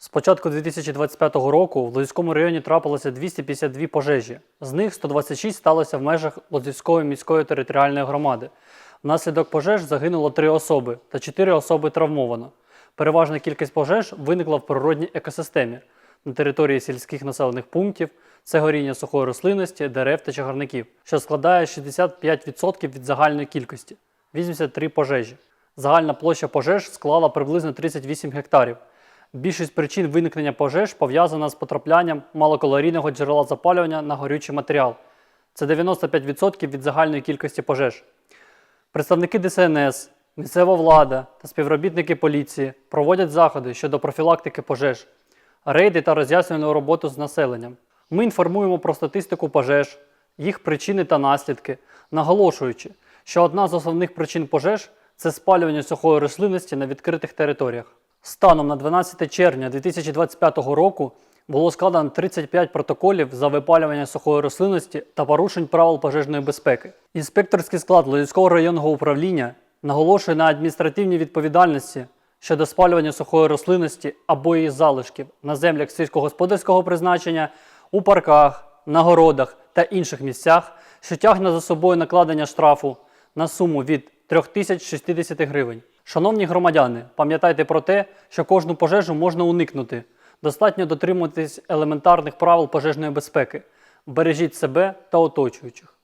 З початку 2025 року в Лозівському районі трапилося 252 пожежі. З них 126 сталося в межах Лозівської міської територіальної громади. Внаслідок пожеж загинуло 3 особи та 4 особи травмовано. Переважна кількість пожеж виникла в природній екосистемі на території сільських населених пунктів, це горіння сухої рослинності, дерев та чагарників, що складає 65% від загальної кількості 83 пожежі. Загальна площа пожеж склала приблизно 38 гектарів. Більшість причин виникнення пожеж пов'язана з потраплянням малокалорійного джерела запалювання на горючий матеріал. Це 95% від загальної кількості пожеж. Представники ДСНС, місцева влада та співробітники поліції проводять заходи щодо профілактики пожеж, рейди та роз'яснювальну роботу з населенням. Ми інформуємо про статистику пожеж, їх причини та наслідки, наголошуючи, що одна з основних причин пожеж це спалювання сухої рослинності на відкритих територіях. Станом на 12 червня 2025 року було складено 35 протоколів за випалювання сухої рослинності та порушень правил пожежної безпеки. Інспекторський склад Лозівського районного управління наголошує на адміністративній відповідальності щодо спалювання сухої рослинності або її залишків на землях сільськогосподарського призначення, у парках, на городах та інших місцях, що тягне за собою накладення штрафу на суму від 3060 гривень. Шановні громадяни, пам'ятайте про те, що кожну пожежу можна уникнути. Достатньо дотримуватись елементарних правил пожежної безпеки. Бережіть себе та оточуючих.